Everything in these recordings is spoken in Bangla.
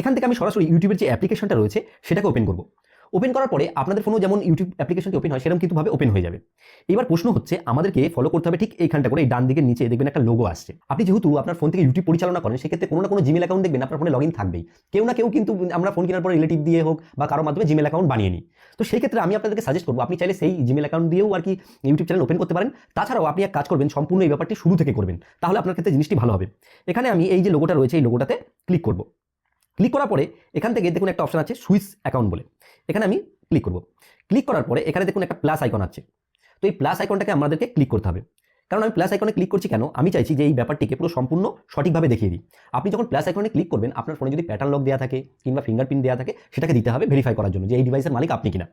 এখান থেকে আমি সরাসরি ইউটিউবের যে অ্যাপ্লিকেশনটা রয়েছে, সেটাকে ওপেন করব। ওপেন করার পরে আপনাদের ফোনেও যেমন ইউটিউব অ্যাপ্লিকেশনটি ওপেন হয় সেরকম কিন্তু ভাবে ওপেন হয়ে যাবে। এবার প্রশ্ন হচ্ছে, আমাদেরকে ফলো করতে হবে ঠিক এইখানটা করে, এই ডান দিকের নিচে দেখবেন একটা লোগো আসছে। আপনি যেহেতু আপনার ফোন থেকে ইউটিউব পরিচালনা করেন, সেক্ষেত্রে কোনো না কোনো জিমেল অ্যাকাউন্ট দেখবেন, আপনার ফোনে লগ ইন থাকবেই। কেউ না কেউ কিন্তু আমরা ফোন কেনার পর রিলেটিভ দিয়ে হোক বা কারোর মাধ্যমে জিমেল অ্যাকাউন্ট বানিয়ে নিই। তো সেই ক্ষেত্রে আমি আপনাদেরকে সাজেস্ট করব, আপনি চাইলে সেই জিমেল অ্যাকাউন্ট দিয়েও আর কি ইউটিউব চ্যানেল ওপেন করতে পারেন। তাছাড়াও আপনি এক কাজ করবেন, সম্পূর্ণ এই ব্যাপারটি শুরু থেকে করবেন, তাহলে আপনার ক্ষেত্রে জিনিসটি ভালো হবে। এখানে আমি এই যে লোগোটা রয়েছে, এই লোগোটাতে ক্লিক করব। ক্লিক করার পরে এখান থেকে দেখুন একটা অপশন আছে সুইচ অ্যাকাউন্ট বলে। এখানে আমি ক্লিক করব। ক্লিক করার পরে এখানে দেখুন একটা প্লাস আইকন আছে। তো এই প্লাস আইকনটাকে আমাদেরকে ক্লিক করতে হবে। কারণ আমি প্লাস আইকনে ক্লিক করছি কেন? আমি চাইছি যে এই ব্যাপারটিকে পুরো সম্পূর্ণ সঠিকভাবে দেখিয়ে দিই। আপনি যখন প্লাস আইকনে ক্লিক করবেন, আপনার ফোনে যদি প্যাটার্ন লক দেওয়া থাকে কিংবা ফিঙ্গারপ্রিন্ট দেওয়া থাকে, সেটাকে দিতে হবে ভেরিফাই করার জন্য যে এই ডিভাইসের মালিক আপনি কিনা।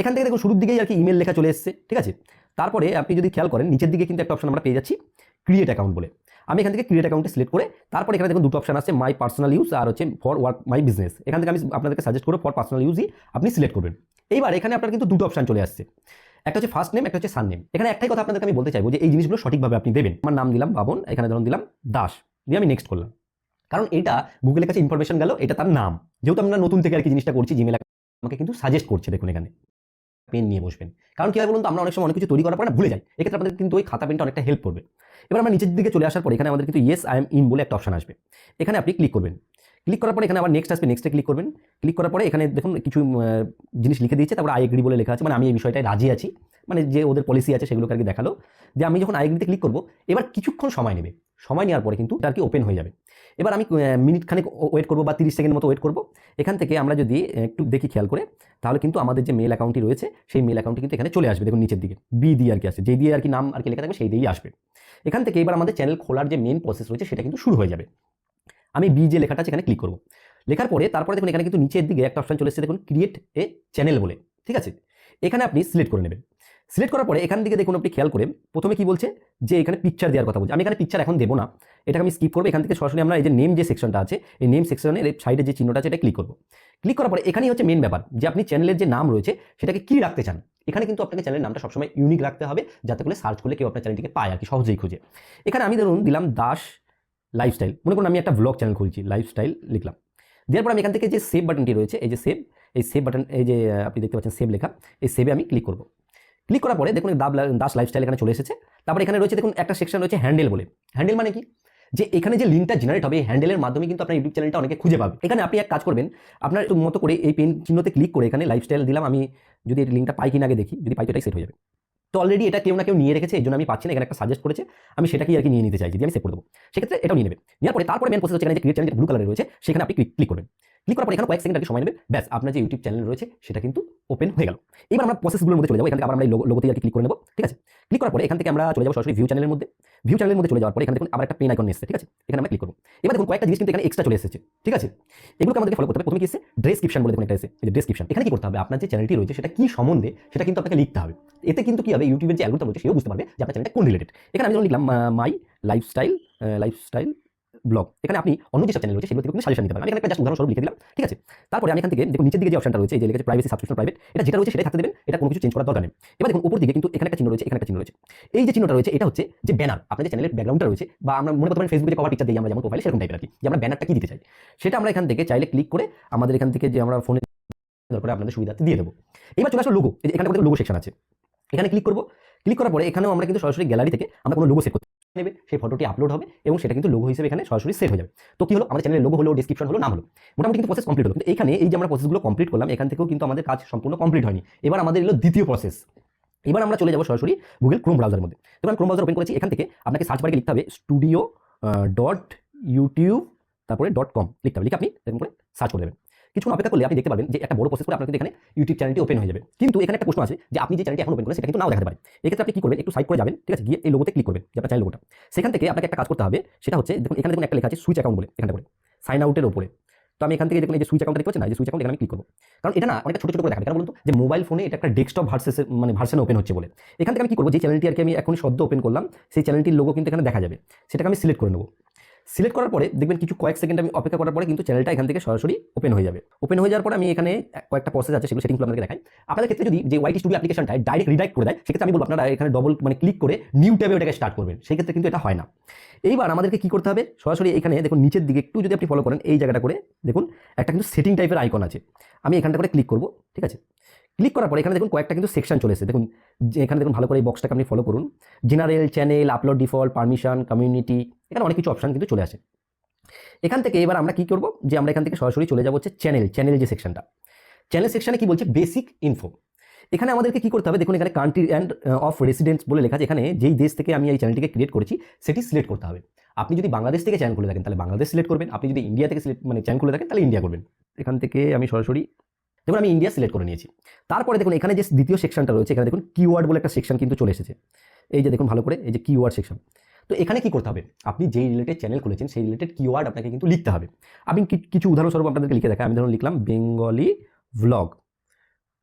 এখান থেকে দেখুন শুরুর দিকেই আর কি ইমেল লেখা চলে এসেছে, ঠিক আছে? তারপরে আপনি যদি খেয়াল করেন, নিচের দিকে কিন্তু একটা অপশন আমরা পেয়ে যাচ্ছি ক্রিয়েট অ্যাকাউন্ট বলে। আমি এখান থেকে ক্রিয়েট অ্যাকাউন্টে সিলেক্ট করে তারপরে এখানে দেখুন দুটো অপশন আছে মাই পার্সোনাল ইউজ আর হচ্ছে ফর ওয়ার্ক মাই বিজনেস এখান থেকে আমি আপনাদেরকে সাজেস্ট করব ফর পার্সোনাল ইউজই আপনি সিলেক্ট করবেন। এইবার এখানে আপনার কিন্তু দুটো অপশন চলে আসছে। একটা হচ্ছে ফার্স্ট নেম একটা হচ্ছে সান নেম এখানে একটাই কথা আপনাদেরকে আমি বলতে চাইব যে এই জিনিসগুলো সঠিকভাবে আপনি দেবেন। আমার নাম দিলাম, বাবন, এখানে ধরুন দিলাম, দাস। দিয়ে আমি নেক্সট করলাম। কারণ এটা গুগলের কাছে ইনফরমেশন গেল, এটা তার নাম। যেহেতু আমরা নতুন থেকে আর কি জিনিসটা করছি জিমেল আমাকে কিন্তু সাজেস্ট করছে দেখুন এখানে। পেন নিয়ে বসবেন। কারণ কি হয় বলুন তো, আমরা অনেক সময় অনেক কিছু তৈরি করার পরে ভুলে যাই। এক্ষেত্রে আমাদের কিন্তু ওই খাতা পেনটা অনেকটা হেল্প করবে। এবার আমরা নিচের দিকে চলে আসার পর এখানে আমাদের কিন্তু ইয়েস আই এম ইন বলে একটা অপশন আসবে। এখানে আপনি ক্লিক করবেন। ক্লিক করার পরে এখানে আবার নেক্সট আসবে নেক্সটে ক্লিক করবেন। ক্লিক করার পরে এখানে দেখুন কিছু জিনিস লিখে দিয়েছে, তারপর আই এগ্রি বলে লেখা আছে। মানে আমি এই বিষয়টায় রাজি আছি। মানে যে ওদের পলিসি আছে সেগুলোকে আর কি দেখাল। যে আমি যখন আই এগ্রিতে ক্লিক করব, এবার কিছুক্ষণ সময় নেবে। সময় নেওয়ার পরে কিন্তু আর কি ওপেন হয়ে যাবে। এবার আমি মিনিট খানেক ওয়েট করব বা তিরিশ সেকেন্ড মতো ওয়েট করব। এখান থেকে আমরা যদি একটু দেখি খেয়াল করে, তাহলে কিন্তু আমাদের যে মেল অ্যাকাউন্টটি রয়েছে, সেই মেল অ্যাকাউন্টটি কিন্তু এখানে চলে আসবে। দেখুন নিচের দিকে বি দিয়ে আর কি আসছে। যেই দিয়ে আর কি নাম আর কি লেখা থাকবে, সেই দিয়েই আসবে। এখান থেকে এবার আমাদের চ্যানেল খোলার যে মেন প্রসেস রয়েছে, সেটা কিন্তু শুরু হয়ে যাবে। আমি বি যে লেখাটা আছে, এখানে ক্লিক করব। লেখার পরে তারপরে দেখুন এখানে কিন্তু নিচের দিকে একটা অপশন চলে এসেছে, দেখুন ক্রিয়েট এ চ্যানেল বলে, ঠিক আছে? এখানে আপনি সিলেক্ট করে নেবেন। সিলেক্ট করার পরে এখান থেকে দেখুন আপনি খেয়াল করে প্রথমে কি বলছে? যে এখানে পিকচার দেওয়ার কথা বলছে। আমি এখানে পিকচার এখন দেবো না। এটাকে আমি স্কিপ করব। এখান থেকে সরাসরি আমরা এই যে নেম যে সেকশনটা আছে, এই নেম সেকশনের সাইডে যে চিহ্নটা আছে, এটা ক্লিক করব। ক্লিক করার পরে এখানেই হচ্ছে মেন ব্যাপার যে আপনি চ্যানেলের যে নাম রয়েছে, সেটাকে কি রাখতে চান? এখানে কিন্তু আপনাকে চ্যানেলের নামটা সবসময় ইউনিক রাখতে হবে, যাতে করে সার্চ করলে কেউ আপনার চ্যানেলটিকে পায় আর কি, সহজেই খুঁজে। এখানে আমি ধরুন দিলাম দাস লাইফস্টাইল মনে করুন আমি একটা ব্লগ চ্যানেল খুলছি লাইফস্টাইল লিখলাম। দেওয়ার পর আমি এখান থেকে যে সেভ বাটনটি রয়েছে, এই যে সেভ এই সেভ বাটন এই যে আপনি দেখতে পাচ্ছেন সেভ লেখা, এই সেভে আমি ক্লিক করব। ক্লিক করার পরে দেখুন দাব দাস লাইফস্টাইল এখানে চলে এসেছে। তারপর এখানে রয়েছে দেখুন একটা সেকশন রয়েছে হ্যান্ডেল বলে। হ্যান্ডেল মানে কি? যে এখানে যে লিঙ্কটা জেনারেট হবে হ্যান্ডেলের মাধ্যমে কিন্তু আপনার ইউটিউব চ্যানেলটা অনেকে খুঁজে পাবে। এখানে আপনি এক কাজ করবেন, আপনার মতো করে এই পেন চিহ্নতে ক্লিক করে এখানে লাইফস্টাইল দিলাম, আমি যদি এই লিঙ্কটা পাই কিনা আগে দেখি, যদি পাই তো এটাই সেট হয়ে যাবে। তো অলরেডি এটা কেউ না কেউ নিয়ে রেখেছে এই জন্য আমি পাচ্ছি না, এখানে একটা সাজেস্ট করেছে, আমি সেটাকে আর কি নিয়ে নিতে চাই যদি আমি সেভ করে দেবো। সেক্ষেত্রে এটাও নিয়ে নেবে। নেওয়ার পরে তারপরে মেন প্রসেস হচ্ছে এখানে যে ক্রিয়েট চ্যানেল ব্লু কালারে রয়েছে, সেখানে আপনি ক্লিক করবেন। ক্লিক করার পর এখানে কয়েক সেকেন্ড আগে সময় নেবে, ব্যাস, আপনার যে ইউটিউব চ্যানেল রয়েছে, সেটা কিন্তু ওপেন হয়ে গেল। এবার আমরা প্রসেসগুলোর মধ্যে চলে যাব, এখান থেকে আমরা এই লোগো- লোগোতেই আর ক্লিক করে নেব, ঠিক আছে? ক্লিক করার পরে এখান থেকে আমরা চলে যাব সরাসরি ভিউ চ্যানেলের মধ্যে। ভিউ চ্যানেলের মধ্যে চলে যাওয়ার পরে এখানে দেখুন আবার একটা পেন আইকন এসেছে, ঠিক আছে? এখানে আমরা ক্লিক করব। এবার দেখুন কয়েকটা জিনিস কিন্তু এখানে এক্সট্রা চলে এসেছে, ঠিক আছে? এগুলোকে আমাদের ফলো করতে হবে। প্রথমে কি এসে ডেসক্রিপশন বলে দেখুন একটা এসে ডেসক্রিপশন এখানে কি করতে হবে? আপনার যে চ্যানেলটি রয়েছে, সেটা কি সম্বন্ধে সেটা কিন্তু আপনাকে লিখতে হবে। এতে কিন্তু কি হবে? ইউটিউবের যে অ্যালগোরিদম রয়েছে, সেও বুঝতে পারবে যে আপনার চ্যানেলটা কোন রিলেটেড এখানে আমি লিখলাম মাই লাইফস্টাইল লাইফস্টাইল ব্লগ। এখানে আপনি অন্য যেসব চ্যানেল রয়েছে সেগুলো থেকে সাজেশন নিতে পারেন। এখানে একটা জাস্ট উদাহরণস্বরূপ লিখে দিলাম, ঠিক আছে? তারপরে আমি এখান থেকে দেখুন, নিচের দিকে যে অপশনটা রয়েছে যে লিখেছে প্রাইভেসি সাবস্ক্রিপশন প্রাইভেট এটা যেটা রয়েছে সেটাই থাকতে দেবেন, এটা কোনো কিছু চেঞ্জ করার দরকার নেই। এবার দেখুন, উপর দিকে কিন্তু এখানে একটা চিহ্ন রয়েছে, এখানে একটা চিহ্ন রয়েছে। এই যে চিহ্নটা রয়েছে, এটা হচ্ছে যে ব্যানার আপনার যে চ্যানেলের ব্যাকগ্রাউন্ডটা রয়েছে, বা আমরা মনে করতে ফেসবুকে কভার পিকচার দিই আমরা যেমন প্রোফাইলে সেরকম টাইপের আর কি, যে আমরা ব্যানারটা কি দিতে চাই। সেটা আমরা এখান থেকে চাইলে ক্লিক করে আমাদের এখান থেকে যে আমরা ফোনে দরকার আপনাদের সুবিধাতে দিয়ে দেবো। এবার চলে আসলো লোগো এখানে লোগো সেকশন আছে। এখানে ক্লিক করব। ক্লিক করার পরে এখানেও আমরা কিন্তু সরাসরি গ্যালারি থেকে আমরা কোনো লোগো সেট নেবে, সেই ফটোটি আপলোড হবে এবং সেটা কিন্তু লোগো হিসেবে এখানে সরাসরি সেট হয়ে যাবে। তো কি হলো? আমাদের চ্যানেলের লোগো হলো ডিসক্রিপশন হলো, নাম হলো। মোটামুটি কিন্তু প্রসেস কমপ্লিট হলো। কিন্তু এখানে এই যে আমরা প্রসেসগুলো কমপ্লিট করলাম, এখান থেকেও কিন্তু আমাদের কাজ সম্পূর্ণ কমপ্লিট হয়নি। এবার আমাদের এলো দ্বিতীয় প্রসেস এবার আমরা চলে যাব সরাসরি গুগল ক্রোম ব্রাউজারের মধ্যে। তো আমি ক্রোম ব্রাউজার ওপেন করেছি, এখান থেকে আপনাকে সার্চ বারে লিখতে হবে স্টুডিও ডট ইউটিউব তারপরে ডট কম লিখতে হবে। লিখে আপনি এরকম করে সার্চ করে দেবেন। কিছুক্ষণ অপেক্ষা করলে আপনি দেখতে পাবেন যে একটা বড় প্রসেস করে আপনার কিন্তু এখানে ইউটিউব চ্যানেলটি ওপেন হয়ে যাবে। কিন্তু এখানে একটা প্রশ্ন আছে যে আপনি যে চ্যানেলটি এখন ওপেন করেন সেটা কিন্তু নাও দেখাতে পারে এক্ষেত্রে আপনি কি করবেন? একটু সাইড করে যাবেন, ঠিক আছে? গিয়ে এই লোগোতে ক্লিক করবেন, যে আপনার চ্যানেল লোগোটা সেখান থেকে আপনাকে একটা কাজ করতে হবে, সেটা হচ্ছে, দেখুন, এখানে দেখুন একটা লেখা আছে সুইচ অ্যাকাউন্ট বলে, এখানটা করে সাইন আউটের উপরে তো আমি এখান থেকে দেখুন এই যে সুইচ অ্যাকাউন্ট দেখতে পাচ্ছেন না? যে সুইচ অ্যাকাউন্ট এখানে আমি ক্লিক করব। কারণ এটা না অনেকটা ছোট ছোট করে দেখাবে। কারণ বলুন তো, যে মোবাইল ফোনে এটা একটা ডেস্কটপ ভার্সেস মানে ভার্সনে ওপেন হচ্ছে বলে। এখান থেকে আমি কি করব? যে চ্যানেলটি আর কি আমি এখন সদ্য ওপেন করলাম, সেই চ্যানেলটির লোগো কিন্তু এখানে দেখা যাবে। সেটাকে আমি সিলেক্ট করে নেব। সিলেক্ট করার পরে দেখবেন কিছু কয়েক সেকেন্ড আমি অপেক্ষা করার পরে কিন্তু চ্যানেলটা এখান থেকে সরাসরি ওপেন হয়ে যাবে। ওপেন হয়ে যাওয়ার পরে আমি এখানে কয়েকটা প্রসেস আছে, সেগুলো সেটিংগুলো আপনাদের দেখাই। আপনাদের ক্ষেত্রে যদি যে ওয়াইটি স্টুডিও অ্যাপ্লিকেশনটা ডাইরেক্ট রিডাইরেক্ট করে দেয়, সেক্ষেত্রে আমি বলব আপনারা এখানে ডবল মানে ক্লিক করে নিউ ট্যাবে ওটাকে স্টার্ট করবেন। সেই ক্ষেত্রে কিন্তু এটা হয় না। এইবার আমাদেরকে কি করতে হবে? সরাসরি এখানে দেখুন, নিচের দিকে একটু যদি আপনি ফলো করেন, এই জায়গাটা করে দেখুন, একটা কিন্তু সেটিং টাইপের আইকন আছে। আমি এখানটা করে ক্লিক করব, ঠিক আছে? ক্লিক করার পরে এখানে দেখুন কয়েকটা কিন্তু সেকশন চলে এসেছে। দেখুন এখানে দেখুন ভালো করে এই বক্সটাকে আপনি ফলো করুন। General channel upload default permission community এখানে অনেক কিছু অপশন কিন্তু চলে আসে। এখান থেকে এবার আমরা কি করব? যে আমরা এখান থেকে সরাসরি চলে যাব হচ্ছে চ্যানেল চ্যানেল যে সেকশনটা চ্যানেল সেকশনে কি বলছে? বেসিক ইনফো এখানে আমাদেরকে কি করতে হবে? দেখুন এখানে কান্ট্রি অ্যান্ড অফ রেসিডেন্স বলে লেখা আছে। এখানে যেই দেশ থেকে আমি এই চ্যানেলটিকে ক্রিয়েট করেছি, সেটি সিলেক্ট করতে হবে। আপনি যদি বাংলাদেশ থেকে চ্যানেল খুলে থাকেন, তাহলে বাংলাদেশ সিলেক্ট করবেন। আপনি যদি ইন্ডিয়া থেকে সিলেক্ট মানে চ্যানেল খুলে থাকেন, তাহলে ইন্ডিয়া করবেন। এখান থেকে আমি সরাসরি, দেখুন আমি ইন্ডিয়া সিলেক্ট করে নিয়েছি। তারপরে দেখুন এখানে যে দ্বিতীয় সেকশনটা রয়েছে, এখানে দেখুন কিওয়ার্ড বলে একটা সেকশন কিন্তু চলে এসেছে। এই যে দেখুন ভালো করে, এই যে কিওয়ার্ড সেকশন তো এখানে কি করতে হবে? আপনি যেই রিলেটেড চ্যানেল খুলেছেন, সেই রিলেটেড কিওয়ার্ড আপনাকে কিন্তু লিখতে হবে। আমি কিছু উদাহরণস্বরূপ আপনাদেরকে লিখে দেখাই। আমি ধরুন লিখলাম বেঙ্গলি ভ্লগ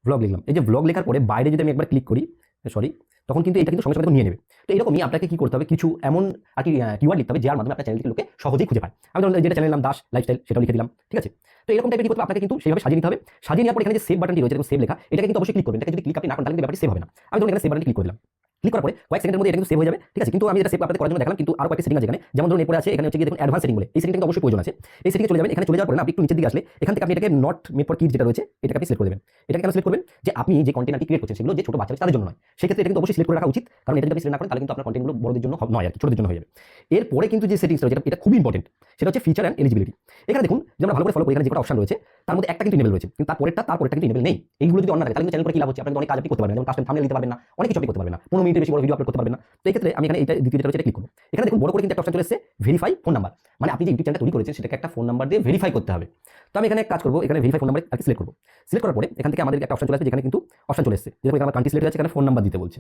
ভ্লগ লিখলাম। এই যে ভ্লগ লেখার পরে বাইরে যদি আমি একবার ক্লিক করি সরি তখন কিন্তু এটা কিন্তু সঙ্গে সঙ্গে নিয়ে নেবে। তো এরকমই আপনাকে কি করতে হবে? কিছু এমন আর কি কিওয়ার্ড লিখতে হবে যার মাধ্যমে আপনার চ্যানেলটি লোকে সহজেই খুঁজে পায়। আমি ধরুন যেটা চ্যানেল নাম দাস লাইফস্টাইল সেটাও লিখে দিলাম, ঠিক আছে? তো এরকম টাইপের কি করতে আপনাকে কিন্তু সেভাবে সাজিয়ে নিতে হবে। সাজিয়ে নেওয়ার পর এখানে যে সেভ বাটনটি রয়েছে সেভ লেখা, এটাকে কিন্তু অবশ্যই ক্লিক করবেন। এটাকে যদি ক্লিক আপনি না করেন, তাহলে ব্যাপারটি সেভ হবে না। আমি ধরুন এখানে সেভ বাটনটি ক্লিক করলাম ক্লিক করার পরে কয়েক সেকেন্ডের মধ্যে এটা কিন্তু সেভ হয়ে যাবে, ঠিক আছে? কিন্তু আমি এটা সেভ আপনাদের করার জন্য দেখালাম, কিন্তু আরও কয়েকটা সেটিং আছে এখানে। যেমন ধরুন, এরপরে আছে, এখানে হচ্ছে গিয়ে দেখুন অ্যাডভান্স সেটিং বলে। এই সেটিংটা কিন্তু অবশ্যই প্রয়োজন আছে। এই সেটিংয়ে চলে যাবেন, এখানে চলে যাওয়ার পরে আপনি একটু নিচের দিকে আসলে, এখান থেকে আপনি এটাকে নট মেড ফর কিডস যেটা রয়েছে, এটাকে আপনি সিলেক্ট করে দেবেন। এটাকে কেন সিলেক্ট করবেন? যে আপনি যে কন্টেন্টটি ক্রিয়েট করছেন, সেগুলো যে ছোট বাচ্চা তাদের জন্য নয়। সেক্ষেত্রে এটা কিন্তু অবশ্যই সিলেক্ট করে রাখা উচিত, কারণ এটা যদি আপনি সিলেক্ট না করেন, তাহলে কিন্তু আপনার কন্টেন্টগুলো বড়দের জন্য নয় আর কি, ছোটদের জন্য হয়ে যাবে। এরপরে কিন্তু যে সেটিংস রয়েছে, এটা- খুবই ইম্পর্টেন্ট সেটা হচ্ছে ফিচার অ্যান্ড এলিজিবিলিটি এখানে দেখুন যে আমরা ভালো করে ফলো করি, এখানে যে কটা অপশন রয়েছে, তার মধ্যে একটা কিন্তু ইনেবল রয়েছে। কিন্তু তারপরেরটা তারপরেরটা কিন্তু ইনেবল নেই। এইগুলো যদি অন না থাকে তাহলে কিন্তু চ্যানেল করে কি লাভ হচ্ছে? আপনি অনেক কাজ আপনি করতে পারবেন। যেমন কাস্টম থামনেল দিতে পারবেন না, অনেক কিছু আপনি করতে পারবেন না। পনেরো মিনিটের বেশি বড় ভিডিও আপলোড করতে পারবেন না। তো এই ক্ষেত্রে আমি এখানে এটা দ্বিতীয় যেটা রয়েছে ক্লিক করব। এখানে দেখুন, বড় করে কিন্তু একটা অপশন চলে এসেছে ভেরিফাই ফোন নাম্বার মানে আপনি যে ইউটিউব চ্যানেল তৈরি করেছেন, সেটাকে একটা ফোন নাম্বার দিয়ে ভেরিফাই করতে হবে। তো আমি এখানে কাজ করব, এখানে ভেরিফাই ফোন নাম্বার আর সিলেক্ট করব। সিলেক্ট করার পরে এখান থেকে আমাদের একটা অপশন চলে আসবে, যেখানে কিন্তু অপশন চলে এসেছে। যেরকম আমার কান্ট্রি সিলেক্ট আছে, এখানে ফোন নাম্বার দিতে বলছে।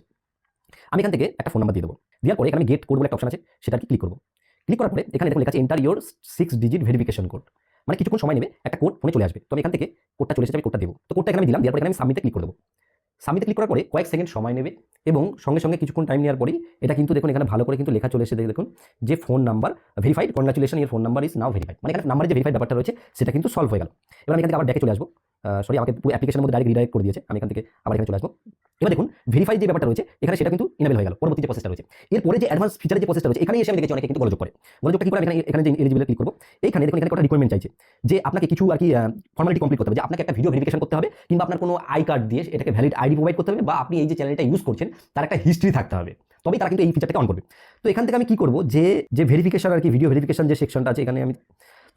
আমি এখান থেকে একটা ফোন নাম্বার দিয়ে দেবো। দেওয়ার পরে এখানে গেট কোড বলে একটা অপশন আছে, সেটা কি ক্লিক করব। ক্লিক করার পরে এখানে দেখুন লেখা আছে enter your six digit verification code মানে কিছুক্ষণ সময় নেবে, একটা কোড ফোনে চলে আসবে। তো আমি এখান থেকে কোডটা চলে এসেছে, আমি কোডটা দেবো। তো কোডটা এখানে দিলাম, দেওয়ার পরে এখানে আমি সাবমিটে ক্লিক করে দেবো। সাবমিটে ক্লিক করার পরে কয়েক সেকেন্ড সময় নেবে এবং সঙ্গে সঙ্গে কিছুক্ষণ টাইম নেওয়ার পরেই এটা কিন্তু দেখুন এখানে ভালো করে কিন্তু লেখা চলে এসেছে দেখুন যে phone number verified congratulation your phone number is now verified মানে এখানে নাম্বার যে ভেরিফাইড ব্যাপারটা রয়েছে, সেটা কিন্তু সলভ হয়ে গেল। এবার আমি এখান থেকে আবার ব্যাকে চলে আসব। সরি আমাকে পুরো অ্যাপ্লিকেশনের মধ্যে ডাইরেক্ট রিডাইরেক্ট করে দিয়েছে। আমি এখান থেকে আবার এখানে চলে আসব। এবার দেখুন ভেরিফাই যে ব্যাপারটা রয়েছে, এখানে সেটা কিন্তু ইনেবল হয়ে গেল, পরবর্তী যে প্রসেসটা রয়েছে। এরপরে যে অ্যাডভান্স ফিচারের যে প্রসেসটা রয়েছে এখানে এসে আমি দেখেছি অনেকে কিন্তু গোলযোগ করে। গোলযোগটা কি করে? এখানে এখানে যে এলিজিবল ক্লিক করব, এইখানে দেখুন, এখানে একটা রিকোয়ারমেন্ট চাইছে যে আপনাকে কিছু আর কি ফর্মালিটি কমপ্লিট করতে হবে। যে আপনাকে একটা ভিডিও ভেরিফিকেশন করতে হবে, কিংবা আপনার কোনো আই কার্ড দিয়ে এটাকে ভ্যালিড আইডি প্রোভাইড করতে হবে, বা আপনি এই যে চ্যানেলটা ইউজ করছেন, তার একটা হিস্ট্রি থাকতে হবে। তবেই তারা কিন্তু এই ফিচারটাকে অন করবে। তো এখান থেকে আমি কি করব? যে যে ভেরিফিকেশন আর কি ভিডিও ভেরিফিকেশন যে সেকশনটা আছে, এখানে আমি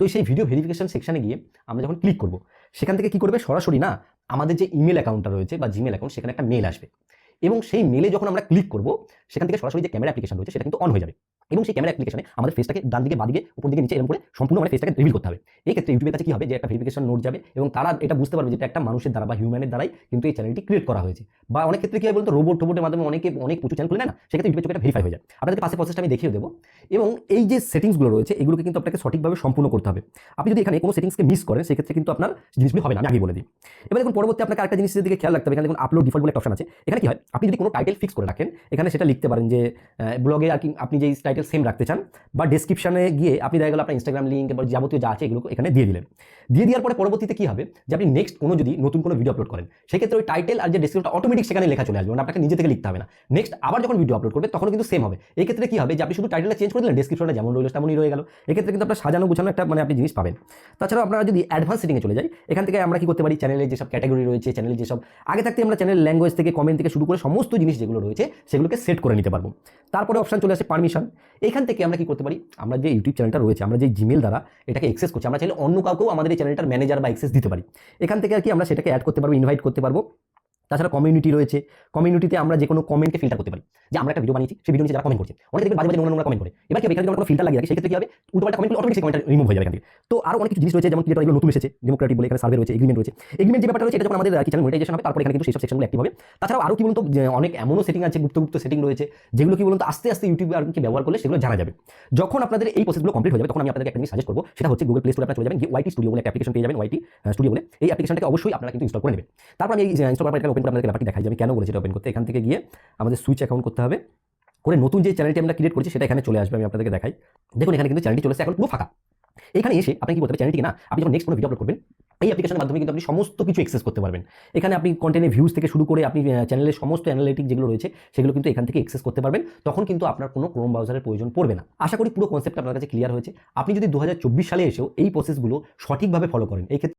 তো সেই ভিডিও ভেরিফিকেশন সেকশনে গিয়ে আমরা যখন ক্লিক করব, সেখান থেকে কি করবে? সরাসরি না আমাদের যে ইমেল অ্যাকাউন্টটা রয়েছে বা জিমেল অ্যাকাউন্ট সেখানে একটা মেল আসবে। এবং সেই মেলে যখন আমরা ক্লিক করব, সেখান থেকে সরাসরি যে ক্যামেরা অ্যাপ্লিকেশন রয়েছে, সেটা কিন্তু অন হয়ে যাবে। এবং সেই ক্যামেরা অ্যাপ্লিকেশনে আমাদের ফেসটাকে ডান দিকে বাদিকে উপর দিকে, নিচে এরকম করে সম্পূর্ণ মানে ফেসটাকে রিভিল করতে হবে। এই ক্ষেত্রে ইউটিউবের কাছে কি হবে? যে একটা ভেরিফিকেশন নোট যাবে এবং তারা এটা বুঝতে পারবে যে এটা একটা মানুষের দ্বারা বা হিউম্যানের দ্বারাই কিন্তু এই চ্যানেলটি ক্রিয়েট করা হয়েছে। বা অনেক ক্ষেত্রে কি হয় বলতো? রোবট টোবটের মাধ্যমে অনেকে অনেক প্রচুর চ্যানেল খুলে না? সেক্ষেত্রে ইউটিউবের চোখে ভেরিফাই হয়ে যায়। আপনাদের পাশে প্রসেসটা আমি দেখিয়ে দেবো। এবং এই যে সেটিংসগুলো রয়েছে, এগুলোকে কিন্তু আপনাকে সঠিকভাবে সম্পূর্ণ করতে হবে। আপনি যদি এখানে কোনো সেটিংসকে মিস করেন, সেক্ষেত্রে কিন্তু আপনার জিনিসগুলো হবে না। আমি আগে বলে দিই। এবার দেখুন, পরবর্তী আপনাকে আরেকটা জিনিসের দিকে খেয়াল রাখতে হবে। এখানে দেখুন আপলোড ডিফল্ট বলে একটা অপশন আছে। এখানে কি হয়? আপনি যদি কোনো টাইটেল ফিক্স করে রাখেন, এখানে সেটা লিখতে পারেন যে ব্লগে আর কি আপনি যেই টাইটেল সেম রাখতে চান, বা ডেসক্রিপশনে গিয়ে আপনি দেখা গেল আপনার ইনস্টাগ্রাম লিঙ্ক বা যাবতীয় যা আছে এগুলো এখানে দিয়ে দিলেন। দিয়ে দেওয়ার পরে পরবর্তীতে কি হবে? যে আপনি নেক্সট কোনো যদি নতুন কোনো ভিডিও আপলোড করেন, সেক্ষেত্রে ওই টাইটেল আর যে ডেসক্রিপশনটা অটোমেটিক সেখানে লেখা চলে আসবে মানে আপনাকে নিজে থেকে লিখতে হবে না। নেক্সট আবার যখন ভিডিও আপলোড করবে তখন কিন্তু সেম হবে। এই ক্ষেত্রে কি হবে? যে আপনি শুধু টাইটেলটা চেঞ্জ করে দিলেন ডেসক্রিপশনটা যেমন রইল তেমনই রয়ে গেল। এক্ষেত্রে কিন্তু আপনার সাজানো গুছানো একটা মানে আপনি জিনিস পাবেন। তাছাড়াও আপনারা যদি অ্যাডভান্স সেটিংয়ে চলে যাই, এখান থেকে আমরা কি করতে পারি? চ্যানেলের যেসব ক্যাটাগরি রয়েছে চ্যানেলের যেসব, আগে থাকতে আমরা চ্যানেল ল্যাঙ্গুয়েজ থেকে কমেন্ট থেকে শুরু করে সমস্ত জিনিস যেগুলো রয়েছে, সেগুলোকে সেট করে নিতে পারব। তারপরে অপশন চলে আসে পারমিশন এখান থেকে আমরা কি করতে পারি? আমরা যে ইউটিউব চ্যানেলটা রয়েছে, আমরা যে জিমেল দ্বারা এটাকে এক্সেস করছি, আমরা চাইলে অন্য কাউকেও আমাদের এই চ্যানেলটার ম্যানেজার বা এক্সেস দিতে পারি। এখান থেকে আর কি আমরা সেটাকে অ্যাড করতে পারব ইনভাইট করতে পারব। তাছাড়া কমিউনিটি রয়েছে। কমিউনিটিতে আমরা যে কোনো কমেন্টকে ফিল্টার করতে পারি। যে আমরা একটা ভিডিও বানিয়েছি, সেই ভিডিও নিচে যারা কমেন্ট করছে, অনেকে দেখবেন বাজে বাজে নোংরা কমেন্ট করে। এবার কি এখানে কোনো ফিল্টার রাখি সেক্ষেত্রে কি হবে? উল্টোপাল্টা কমেন্ট অটোমেটিক কমেন্ট রিমুভ হয়ে যাবে এখান তো আরও অনেক কিছু জিনিস রয়েছে, যেমন ক্রিয়েটর এগুলো নতুন এসেছে ডেমোক্রেটিক বলে এখানে সার্ভে রয়েছে এগ্রিমেন্ট রয়েছে। এগ্রিমেন্ট যে ব্যাপারটা রয়েছে, এটা যখন আমাদের চ্যানেল মনিটাইজেশন হবে, তারপর এখানে কিন্তু সেই সব সেকশনগুলো অ্যাক্টিভ হবে। তাছাড়াও আরও কি বলুন তো অনেক এমনও সেটিং আছে গুপ্ত গুপ্ত সেটিং রয়েছে, যেগুলো কি বলুন তো, আস্তে আস্তে ইউটিউবে আর কি ব্যবহার করলে সেগুলো জানা যাবে। যখন আপনাদের এই প্রসেসগুলো কমপ্লিট হয়ে যাবে, তখন আমি আপনাদের একটা সাজেস্ট করব, সেটা হচ্ছে গুগল প্লে স্টোরে আপনারা চলে যাবেন ওয়াইটি স্টুডিও বলে একটা অ্যাপ্লিকেশন পেয়ে যাবেন ওয়াইটি স্টুডিও বলে। এই অ্যাপ্লিকেশনটাকে অবশ্যই আপনারা কিন্তু ইনস্টল করে নেবেন। তারপর আমি ইনস্টল করার ওপেন করে আপনাদের ব্যাপারটি দেখাই যে আমি কেন বলেছি এটা ওপেন করতে, এখান থেকে গিয়ে আমাদের সুইচ অ্যাকাউন্ট করতে হবে। করে নতুন যে চ্যানেলটি আমরা ক্রিয়েট করছি সেটা এখানে চলে আসবে, আমি আপনাদেরকে দেখাই। দেখুন, এখানে কিন্তু চ্যানেলটি চলে এসেছে এখন পুরো ফাঁকা। এখানে এসে আপনি কি করতে চ্যানেলটি না আপনি যখন নেক্সট কোনো ভিডিও আপলোড করবেন, এই অ্যাপ্লিকেশনের মাধ্যমে কিন্তু আপনি সমস্ত কিছু অ্যাক্সেস করতে পারবেন। এখানে আপনি কন্টেন্টের ভিউজ থেকে শুরু করে আপনি চ্যানেলের সমস্ত অ্যানালিটিক যেগুলো রয়েছে, সেগুলো কিন্তু এখান থেকে অ্যাক্সেস করতে পারবেন। তখন কিন্তু আপনার কোনো ক্রোম ব্রাউজারের প্রয়োজন পড়বে না। আশা করি পুরো কনসেপ্ট আপনার কাছে ক্লিয়ার হয়েছে। আপনি যদি দু হাজার চব্বিশ সালে এসেও এই প্রসেসগুলো সঠিকভাবে ফলো করেন, এই ক্ষেত্রে